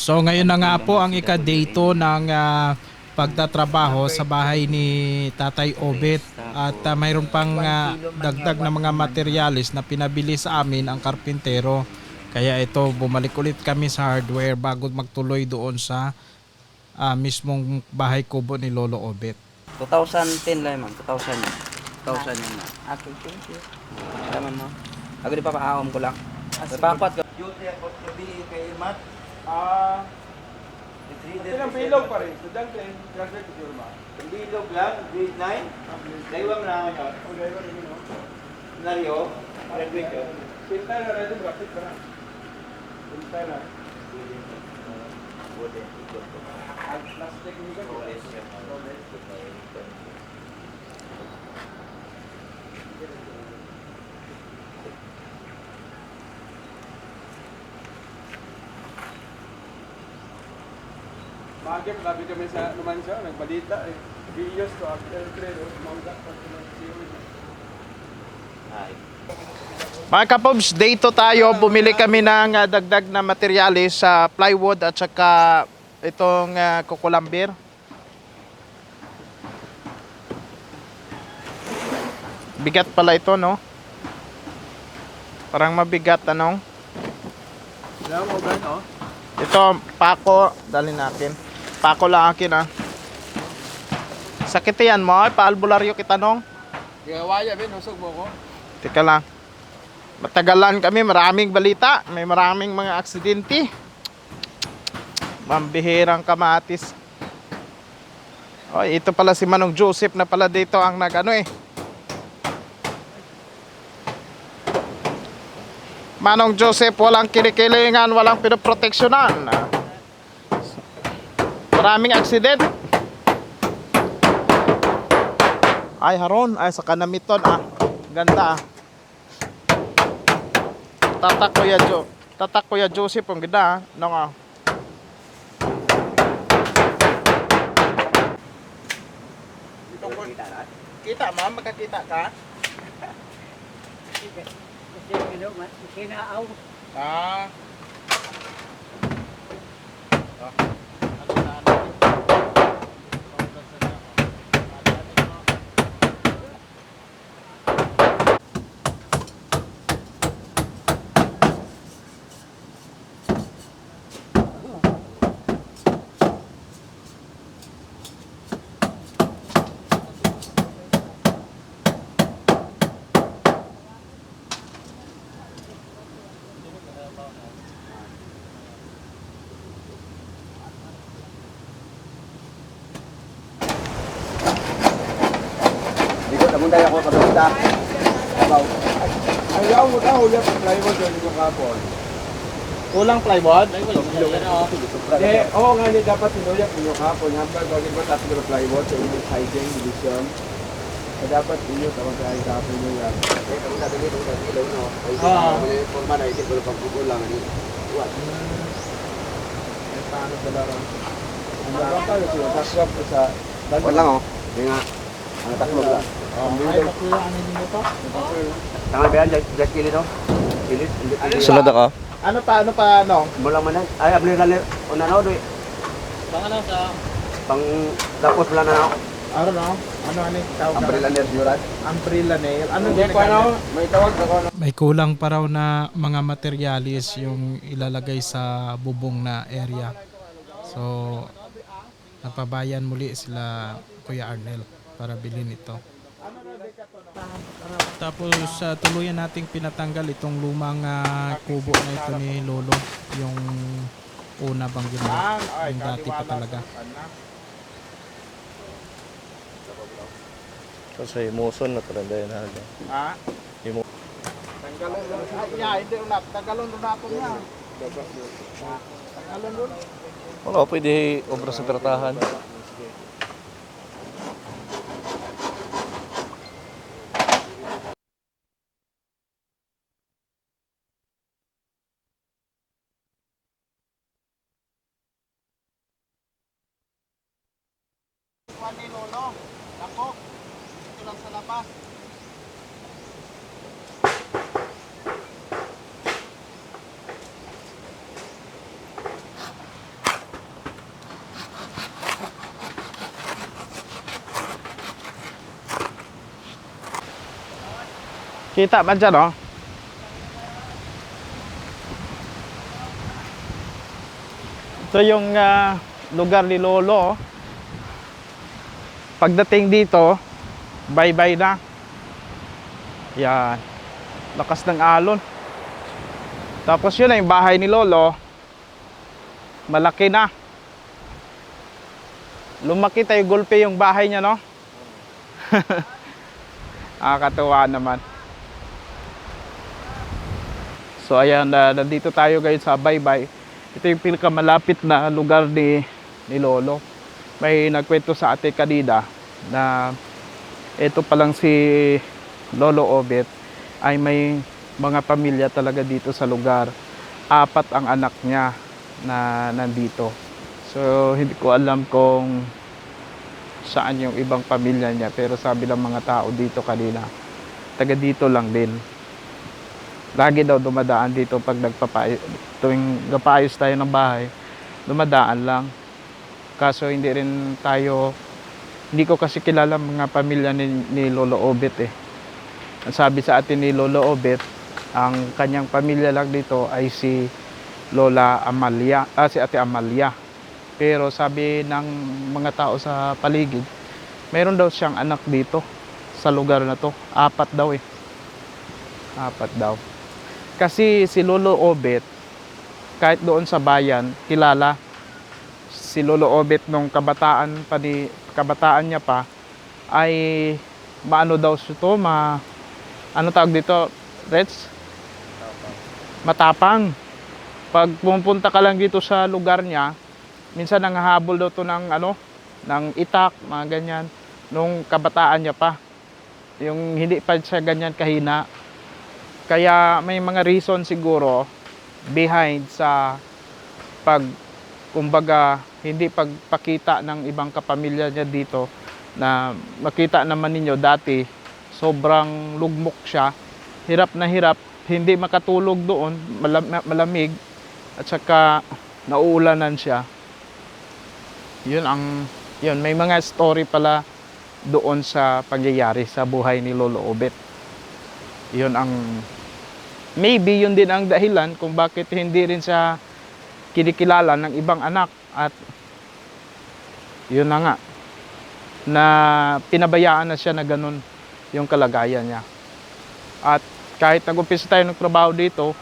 So ngayon na nga po ang ika-day 2 ng ah, pagtatrabaho sa bahay ni Tatay Obet at ah, mayroon pang ah, dagdag na mga materyales na pinabili sa amin ang karpintero. Kaya ito bumalik ulit kami sa hardware bago magtuloy doon sa ah, mismong bahay kubo ni Lolo Obet. 2010 lang ma'am, 2000 yun. 2000 yun ma'am. Okay, thank you. Salamat mo. Ako di pa paahom ko lang. Papat ko. Duty ako gabi kay Mat. Ah, Ilang bilog pa rin. Student din, graduate ko ba? Bilog lang, grade 9. Daiwa mo na ako yun. O driver ni no. Scenario, graduate ko. Pinta na rin graphic pa na. Pinta na. Bude, ikot ko. Last technical ko. Bagay, labi kami sa Numancia, nagbalita eh. Videos to after credo, mangga pa Ay. Mga kapobs, day to tayo. Bumili kami ng ah, dagdag na materyales sa plywood at saka itong uh, kukulambir. Bigat pala ito, no? Parang mabigat, anong? Ito, pako. Dali natin. Pako lang akin, ah. Sakit yan mo. Ay, paalbularyo kita, nong. Gawaya, Ben, usog mo ko. Teka lang. Matagalan kami, maraming balita. May maraming mga aksidente. Mambihirang kamatis. Oy, ito pala si Manong Joseph na pala dito ang nagano eh. Manong Joseph, walang kinikilingan, walang pinoproteksyonan. Maraming aksident. Ay, haron. Ay, sa kanamiton ah. Ganda ah. Tatak Kuya Jo. Tatak Kuya Joseph ang ganda ah. No nga. Kita ma'am, magkakita ka? Kinaaw. Ah. Dito, namun tayo ako kabita. Abaw. Ayaw mo daw, ulit ang plywood yun yung kapon. Kulang plywood? Eh, oo nga ni dapat sinuyak ninyo kapon. Hambal ko ba tapos ng plywood sa inyong hygiene division. Eh, dapat inyo tawag sa ay kapon nyo yan. Eh, kami sabi nito sa ilaw, no? Ay, yung forma na isip ko ng pagpugol lang. Ano? What? Eh, paano pala ron? Ang dapat tayo siya, takwap ko sa... Wala lang, oh. Hindi nga. Ang takwap lang. Ano din? Tama ba yan? Jack Kili, no? Kili? Sunod ako. Ano pa, ano pa, ano? Mula man. Ay, abli na rin. Una na, doy. Baka na sa... Pang... Tapos wala na ako. Ano no? Ano ano tawag? Umbrella nail, Jurad. Umbrella nail. Ano ko ano, may tawag ako na. May kulang pa raw na mga materialis yung ilalagay sa bubong na area. So, napabayan muli sila Kuya Arnel para bilhin ito. Tapos sa tuluyan nating pinatanggal itong lumang ah, kubo na ito ni Lolo. Yung una bang ginawa. Yung dati pa talaga. Kasi muson na talaga yun. Ha? Imo. Tanggalon doon. Ay, yeah, hindi na. Tanggalon doon ako niya. Tanggalon doon. Wala pwede obra sa pertahan. Kita ba dyan, oh? Ito yung ah, lugar ni Lolo. Pagdating dito, bye-bye na. Yan. Lakas ng alon. Tapos yun na yung bahay ni Lolo. Malaki na. Lumaki tayo gulpe yung bahay niya, no? Nakakatuwa naman. So ayan, na nandito tayo ngayon sa Baybay. Ito yung pinakamalapit na lugar ni, ni Lolo. May nagkwento sa ate kanina na ito pa lang si Lolo Obet ay may mga pamilya talaga dito sa lugar. Apat ang anak niya na nandito. So hindi ko alam kung saan yung ibang pamilya niya pero sabi ng mga tao dito kanina taga dito lang din lagi daw dumadaan dito pag nagpapay tuwing napayos tayo ng bahay dumadaan lang kaso hindi rin tayo hindi ko kasi kilala mga pamilya ni, ni Lolo Obet eh ang sabi sa atin ni Lolo Obet ang kanyang pamilya lang dito ay si Lola Amalia ah, si Ate Amalia pero sabi ng mga tao sa paligid, meron daw siyang anak dito sa lugar na to. Apat daw eh. Apat daw. Kasi si Lolo Obet, kahit doon sa bayan, kilala si Lolo Obet nung kabataan pa ni kabataan niya pa ay maano daw siya to, ma ano tawag dito, Reds? Matapang. Pag pumunta ka lang dito sa lugar niya, minsan nanghahabol daw to ng ano, ng itak, mga ganyan, nung kabataan niya pa. Yung hindi pa siya ganyan kahina. Kaya may mga reason siguro behind sa pag kumbaga hindi pagpakita ng ibang kapamilya niya dito na makita naman ninyo dati sobrang lugmok siya. Hirap na hirap hindi makatulog doon malam- malamig at saka nauulanan siya. Yun ang yun may mga story pala doon sa pangyayari sa buhay ni Lolo Obet yun ang maybe yun din ang dahilan kung bakit hindi rin siya kinikilala ng ibang anak at yun na nga na pinabayaan na siya na ganun yung kalagayan niya at kahit nag-umpisa tayo ng trabaho dito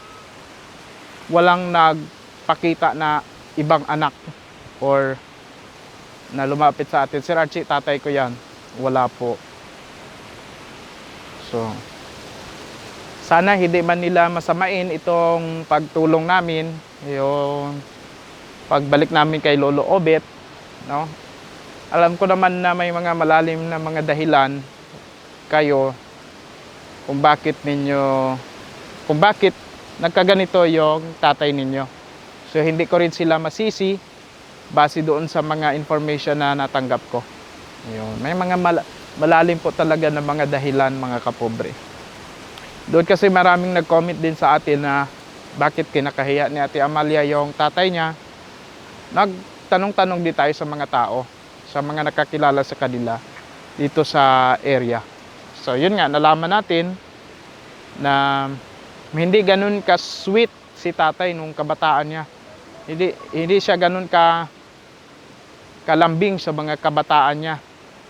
walang nagpakita na ibang anak or na lumapit sa atin. Sir Archie, tatay ko yan. Wala po. So, sana hindi man nila masamain itong pagtulong namin, yung pagbalik namin kay Lolo Obet, no? Alam ko naman na may mga malalim na mga dahilan kayo kung bakit ninyo kung bakit nagkaganito yung tatay ninyo. So hindi ko rin sila masisi base doon sa mga information na natanggap ko. Yun. May mga mal- malalim po talaga na mga dahilan mga kapobre. Doon kasi maraming nag-comment din sa atin na bakit kinakahiya ni Ate Amalia yung tatay niya. Nagtanong-tanong din tayo sa mga tao, sa mga nakakilala sa kanila dito sa area. So yun nga, nalaman natin na hindi ganun ka-sweet si tatay nung kabataan niya. Hindi, hindi siya ganun ka kalambing sa mga kabataan niya.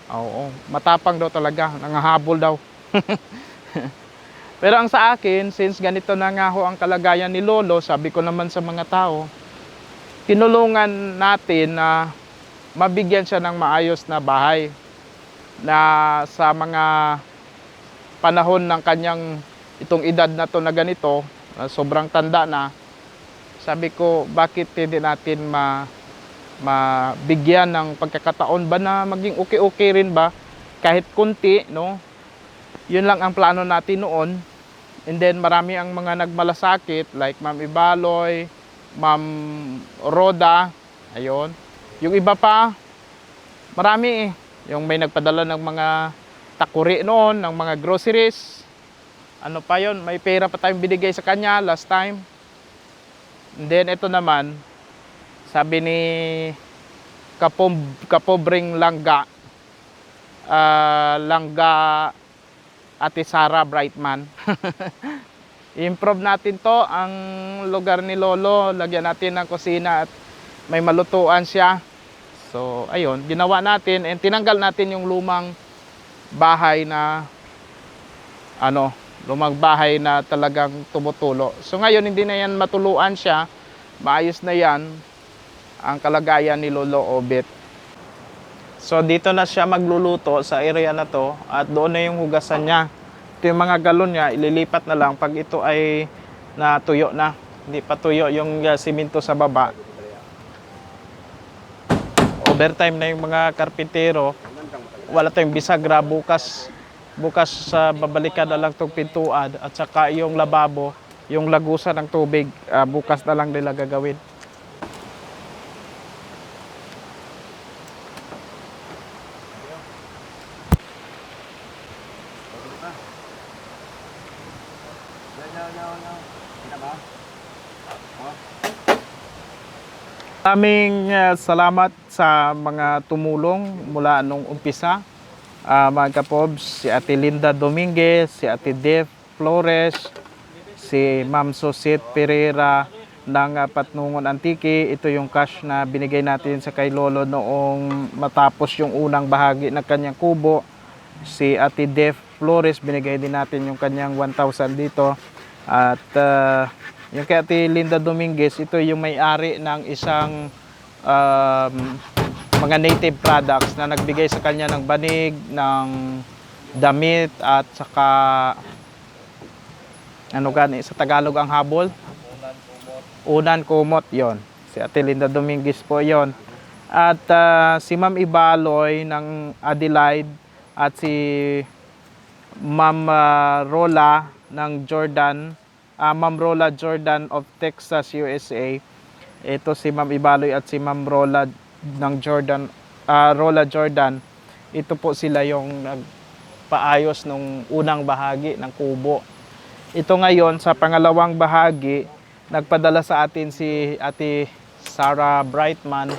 Oo, matapang daw talaga, nangahabol daw. Pero ang sa akin, since ganito na nga ho ang kalagayan ni Lolo, sabi ko naman sa mga tao, tinulungan natin na mabigyan siya ng maayos na bahay na sa mga panahon ng kanyang itong edad na to na ganito, na sobrang tanda na, sabi ko, bakit hindi natin ma mabigyan ng pagkakataon ba na maging okay-okay rin ba kahit kunti, no? Yun lang ang plano natin noon. And then marami ang mga nagmalasakit like Ma'am Ibaloy, Ma'am Roda, ayun. Yung iba pa, marami eh. Yung may nagpadala ng mga takuri noon, ng mga groceries. Ano pa yon may pera pa tayong binigay sa kanya last time. And then ito naman, sabi ni Kapob, Kapobreng Langga, ah, Langga Ate Sara Brightman. I-improve natin to ang lugar ni Lolo. Lagyan natin ng kusina at may malutuan siya. So, ayun, ginawa natin and tinanggal natin yung lumang bahay na ano, lumang bahay na talagang tumutulo. So ngayon hindi na yan matuluan siya. Maayos na yan ang kalagayan ni Lolo Obet. So dito na siya magluluto sa area na to at doon na yung hugasan niya. Ito yung mga galon niya, ililipat na lang pag ito ay natuyo na. Hindi pa tuyo yung uh, sa baba. Overtime na yung mga karpintero. Wala tayong bisagra bukas. Bukas sa babalikan na lang itong pintuan at saka yung lababo, yung lagusan ng tubig, ah, bukas na lang nila gagawin. Aming uh, salamat sa mga tumulong mula nung umpisa. Ah, mga kapobs, si Ate Linda Dominguez, si Ate Def Flores, si Ma'am Sosit Pereira ng uh, Patnungon Antiki. Ito yung cash na binigay natin sa kay Lolo noong matapos yung unang bahagi ng kanyang kubo. Si Ate Def Flores, binigay din natin yung kanyang 1,000 dito. At uh, yung kay Ate Linda Dominguez, ito yung may-ari ng isang um, mga native products na nagbigay sa kanya ng banig, ng damit at saka ano gani sa Tagalog ang habol? Unan kumot yon. Si Ate Linda Dominguez po yon. At ah, si Ma'am Ibaloy ng Adelaide at si Ma'am ah, Rola ng Jordan, ah, Ma'am Rola Jordan of Texas, USA. Ito si Ma'am Ibaloy at si Ma'am Rola ng Jordan, ah, Rola Jordan. Ito po sila yung nagpaayos nung unang bahagi ng kubo. Ito ngayon sa pangalawang bahagi, nagpadala sa atin si Ate Sarah Brightman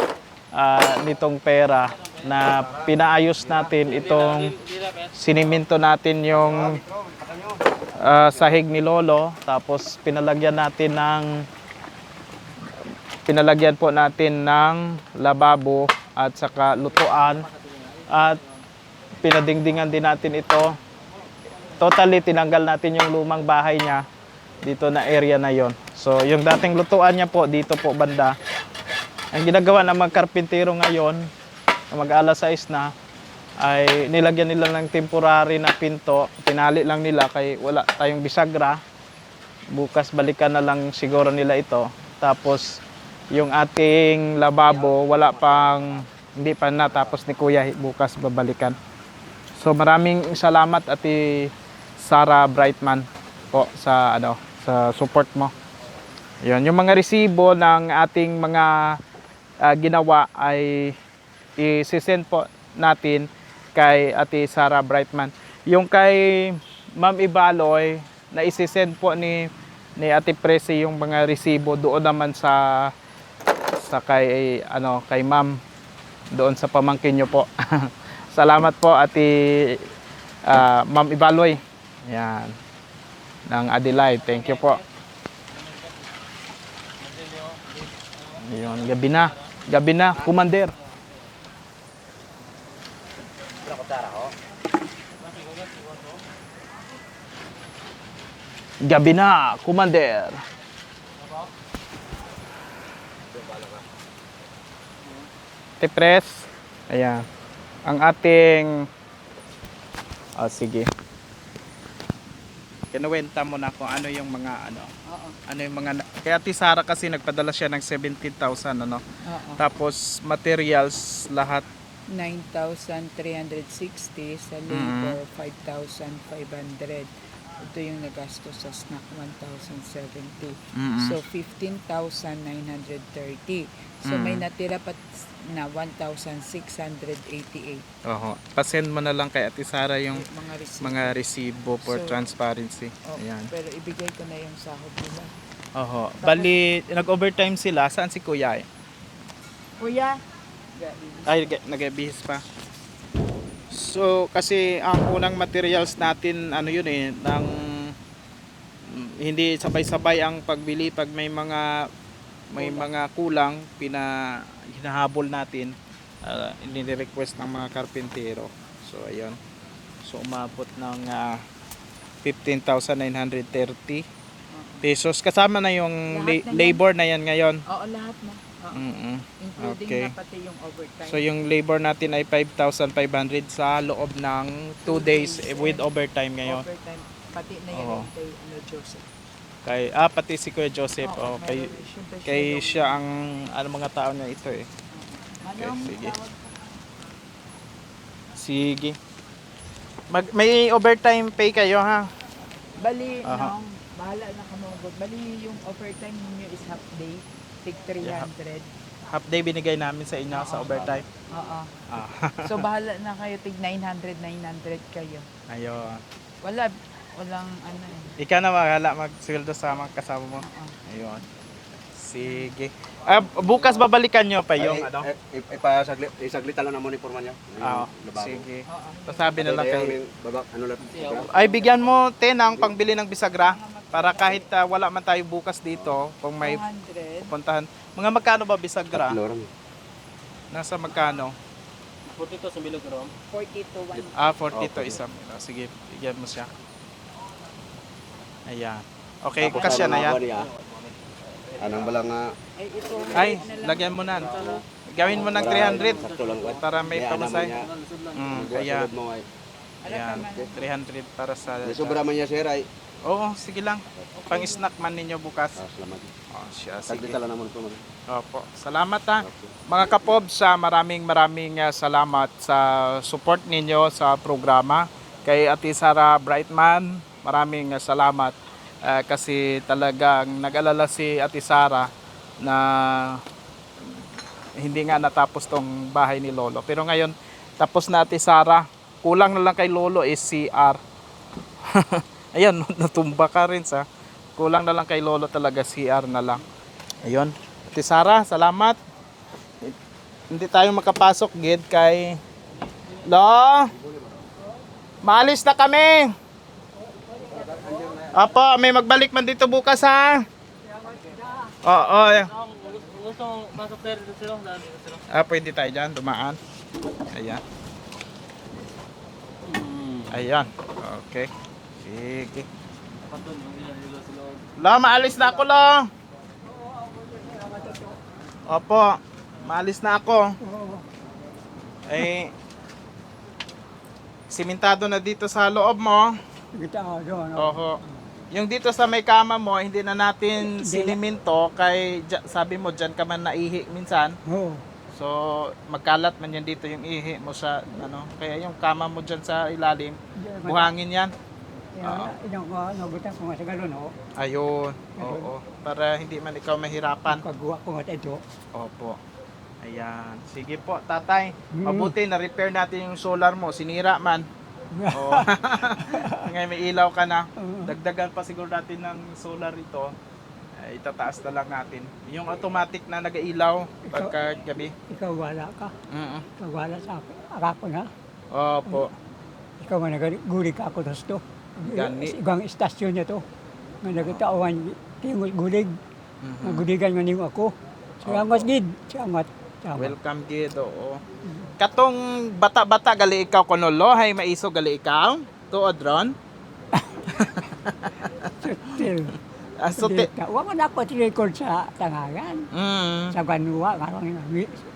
ah, nitong pera na pinaayos natin itong siniminto natin yung ah, sahig ni Lolo tapos pinalagyan natin ng pinalagyan po natin ng lababo at saka lutuan at pinadingdingan din natin ito. Totally tinanggal natin yung lumang bahay niya dito na area na yon. So yung dating lutuan niya po dito po banda. Ang ginagawa ng mga karpintero ngayon mag alas 6 na ay nilagyan nila ng temporary na pinto. Tinali lang nila kay wala tayong bisagra. Bukas balikan na lang siguro nila ito. Tapos yung ating lababo wala pang hindi pa natapos ni kuya. Bukas babalikan. So maraming salamat ati Sarah Brightman po sa ano sa support mo. Yun yung mga resibo ng ating mga ah, ginawa ay i-send po natin kay Ate Sarah Brightman. Yung kay Ma'am Ibaloy na isi-send po ni ni Ate Presi yung mga resibo doon naman sa sa kay ano kay Ma'am doon sa pamangkin nyo po. Salamat po Ate ah, Ma'am Ibaloy. Yan. Ng Adelaide. Thank you po. Yun, gabi na. Gabi na, Commander. Gabi na, Commander. Tipres. Ayan. Ang ating... Oh, sige. Kinuwenta mo na kung ano yung mga ano. Oo. Ano yung mga... Kaya Ate Sara kasi nagpadala siya ng 17,000 ano. Oo. Tapos materials lahat 9,360 sa labor, 5,500. Ito yung nagastos sa snack, 1,070. Mm-mm. So, 15,930. So, may Mm. natira pa na 1,688 Oho. Pasend mo na lang kay Ate Sara yung mga receipt. mga resibo for So, transparency. Oh, Ayan. Pero ibigay ko na yung sahod nila. Oho. Bali, nag-overtime sila. Saan si Kuya? eh? Kuya! Ay, nag- nag-bihis pa. So kasi ang unang materials natin ano yun eh ng hindi sabay-sabay ang pagbili pag may mga may mga kulang pina hinahabol natin uh, request ng mga karpintero. So ayun. So umabot ng ah, 15,930 pesos kasama na yung la- labor na yan ngayon. Oo, lahat na. Oo. Mm-mm. Including Okay. na pati yung overtime. So yung labor natin ay 5,500 sa loob ng 2 days eh, with overtime ngayon. Overtime. Pati na yan Oo. kay ano, Joseph. Kay ah pati si Kuya Joseph Oo, oh, kay meron- syempre kay yung- siya ang ano mga tao niya ito eh. Manong, sige. tawag ka. Sige. Mag, may overtime pay kayo ha. Bali, Aha. nung bahala na kamugod. Bali, yung overtime ninyo is half day. Tig 300. Half day binigay namin sa inyo sa overtime. Oo. Ah, So, bahala na kayo. Tig 900, 900 kayo. ayun. Wala, walang ano eh. Ikaw na mahala magsweldo sa mga kasama mo. Oo. Ayun. Sige. Ah, bukas babalikan nyo pa yung ano. Eh, eh, ipasaglit, isaglitan lang naman ni Forman niya. Ah, sige. Pasabi na lang kay Baba, ano lang. ay bigyan mo te ng pangbili ng bisagra para kahit ah, wala man tayo bukas dito kung may 200. pupuntahan. Mga magkano ba bisagra? Nasa magkano? 40 to 1. Ah, 40 to isang. Ah, Sige, bigyan mo siya. Ayan. Okay, kasya ano, na yan. Anong balang nga, Ay, lagyan mo na. Gawin mo ng 300 sakto lang. Wat. para may pamasay. Mm, kaya, ayan, 300 para sa... Sobra man niya sir ay. Oo, sige lang. Pang-snack man ninyo bukas. Ah, salamat. Oh, siya, sige. Saglitan lang naman Forman. Opo. Salamat ha. Mga kapob, sa maraming maraming ah, salamat sa support ninyo sa programa. Kay Ate Sara Brightman, maraming ah, salamat. Ah, kasi talagang nag-alala si Ate Sara na hindi nga natapos tong bahay ni Lolo. Pero ngayon, tapos na Ate Sara. Kulang na lang kay Lolo is CR. Ayan, natumba ka rin sa. Kulang na lang kay Lolo talaga CR na lang. Ayun. Ate Sara, salamat. Hindi tayo makapasok, gid kay Lo. Maalis na kami. Apo, may magbalik man dito bukas ha. Oo. Gusto mong pasok tayo dito sila? Ah, pwede tayo dyan, dumaan. Ayan. Ayan. Okay. Sige. Lo, maalis na ako, Lo. Opo. Maalis na ako. Eh, simentado na dito sa loob mo. Oho. Yung dito sa may kama mo, hindi na natin siniminto kay sabi mo diyan ka man naihi minsan. Oo. So, magkalat man yan dito yung ihi mo sa ano. Kaya yung kama mo diyan sa ilalim, buhangin yan. Ilang ko, nagutan ko nga sa galon, oh. Ayun. Oo. Para hindi man ikaw mahirapan. Paggawa ko nga ito. Opo. Ayan. Sige po, tatay. Mm. Mabuti na-repair natin yung solar mo. Sinira man. Oo. Ngayon may ilaw ka na. Oo. Dagdagan pa siguro natin ng solar ito. Ay, itataas na lang natin. Yung automatic na nag-ilaw pagka gabi. Ikaw wala ka. Mm Ikaw wala sa akin. Ako na. Opo. Ikaw nga nagaguli ka ako tos to. Gani. Ibang istasyon niya to. Nga nagtauhan, tingol gulig. Mhm. Naguligan nga niyo ako. Salamat, Gid. Salamat. Salamat. Welcome gid oo. Katong bata-bata gali ikaw kuno lo hay maiso gali ikaw. Tuod ron. Til. Ah, so ti- Wa man ako record sa tangagan. Mm. Sa Banua, karang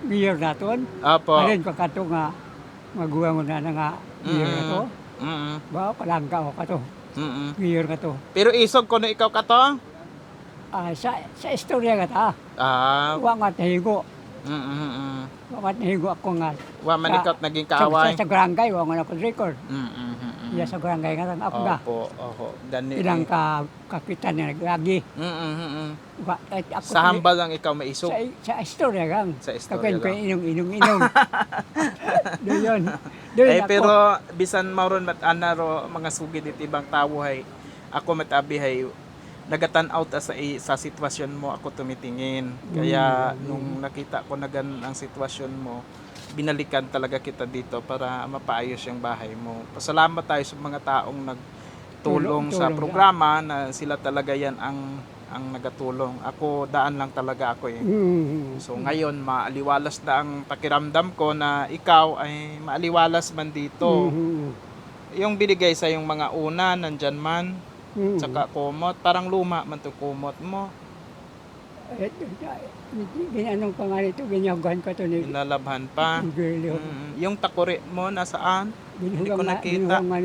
mayor naton. Opo. Alin ko kato nga magawa mo na nga mayor na to. Mm. Ba, palangka ko kato. Mm. Mayor ka to. Pero isog kuno ikaw kato? Ah, sa sa istorya ka ta. Ah. Wa nga tahigo. Mm. mm, Wa nga tahigo ako nga. Wa man Sa- ikaw naging kaaway. sa, sa barangay, wa nga ako record. Mm. mm, mm, mm. Iya sa barangay nga ako na. Opo, opo. Gani. Ilang ka kapitan na naglagi. Mm, mm, mm, mm. Wa, at ako, Sa hambal lang ikaw maisog. Sa, sa istorya lang. Sa istorya lang. inong inong inong. Doon yun. Doon Eh pero bisan mauron mat anaro mga sugid it ibang tawo hay ako matabi hay nagatan out sa sa sitwasyon mo ako tumitingin kaya nung nakita ko na ganun ang sitwasyon mo binalikan talaga kita dito para mapaayos yung bahay mo. Pasalamat tayo sa mga taong nagtulong Tulong- sa tulong programa na sila talaga yan ang ang nagatulong. Ako daan lang talaga ako eh. Mm. So ngayon maaliwalas na ang pakiramdam ko na ikaw ay maaliwalas man dito. Mm. Yung binigay sa yung mga una nandyan man, Mm. saka kumot, parang luma man to kumot mo. Ito, ginanong pa nga nito, ginyagan ko ito ni Inalabhan pa. Girl. Mm, yung takuri mo nasaan? Hindi ko nga, nakita. ginuhang nga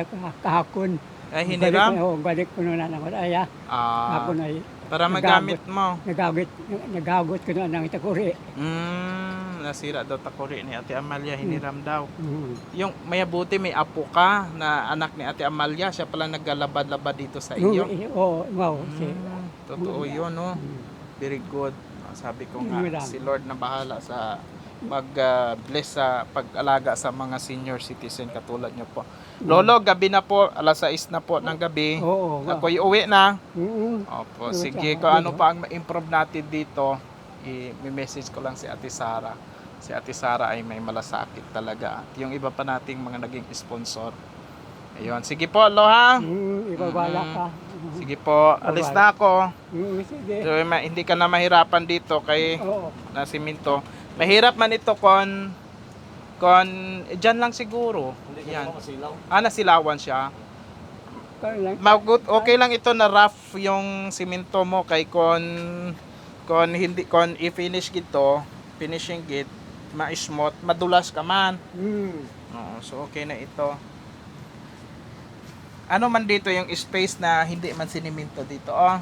ang ka- kahakon. Ay hiniram? Balik, oh, balik ko na naman. Ay, ah, Ah, ako na, para magamit mo. nagagot, nagagot ko na ng itakuri. Mm, nasira daw takuri ni Ate Amalia, hiniram daw. Mm. Yung mayabuti may apo ka na anak ni Ate Amalia, siya pala naglalabad-labad dito sa iyo. Oo, wow. Mm, totoo yun, no? Very good. Ah, Sabi ko nga, si Lord na bahala sa mag-bless sa pag-alaga sa mga senior citizen katulad nyo po. Lolo, gabi na po, alas 6 na po ng gabi. Oo, wow. Ako'y uwi na. Mm. Opo, Oo, sige. Kung ano pa ang ma-improve natin dito, i-message ko lang si Ate Sara. Si Ate Sara ay may malasakit talaga. At yung iba pa nating mga naging sponsor. Ayun. Sige po, lo ha. Mm, ibabala Mm. ka. Sige po, alis na ako. Mm, sige. So, ma- hindi ka na mahirapan dito kay Oo. na siminto. Mahirap man ito kon kon eh, dyan lang siguro. Yan. Ah, nasilawan siya. Magut okay lang ito na rough yung siminto mo kay kon kon hindi kon i-finish gito, finishing git, ma-smooth, madulas ka man. mm, Oo, so okay na ito. Ano man dito yung space na hindi man siniminto dito. Oh.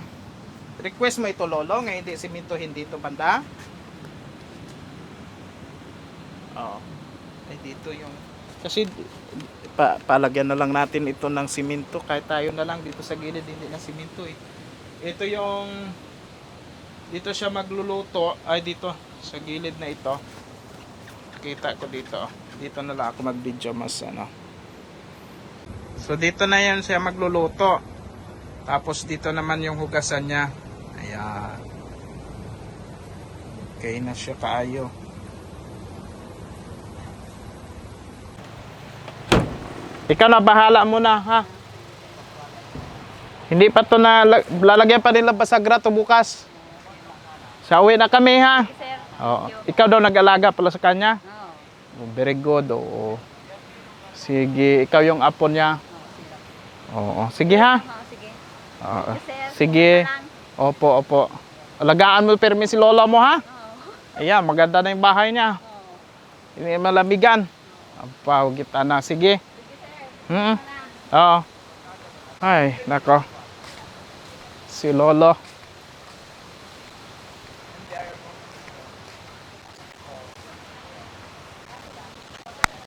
Request mo ito lolo, nga hindi siminto hindi ito banda. Oo. Ay dito yung kasi pa, palagyan na lang natin ito ng siminto kahit tayo na lang dito sa gilid hindi na siminto eh. Ito yung dito siya magluluto ay dito sa gilid na ito. Kita ko dito. Dito na lang ako mag-video mas ano. So dito na yan siya magluluto. Tapos dito naman yung hugasan niya. Ayan. Okay na siya kaayo. Ikaw na bahala muna ha. Hindi pa to na lalagyan pa nila basagra to bukas. Sa uwi na kami ha. Oo. Ikaw daw nag-alaga pala sa kanya? Oh, very good. Oo. Sige, ikaw yung apo niya. Oo. Sige ha. sige. Oo. Sir, Sige. Opo, opo. Alagaan mo permi si lola mo ha. Ayan, maganda na yung bahay niya. Hindi malamigan. Apaw kita na. Sige. Hmm. Oo. Ay, nako. Si lolo.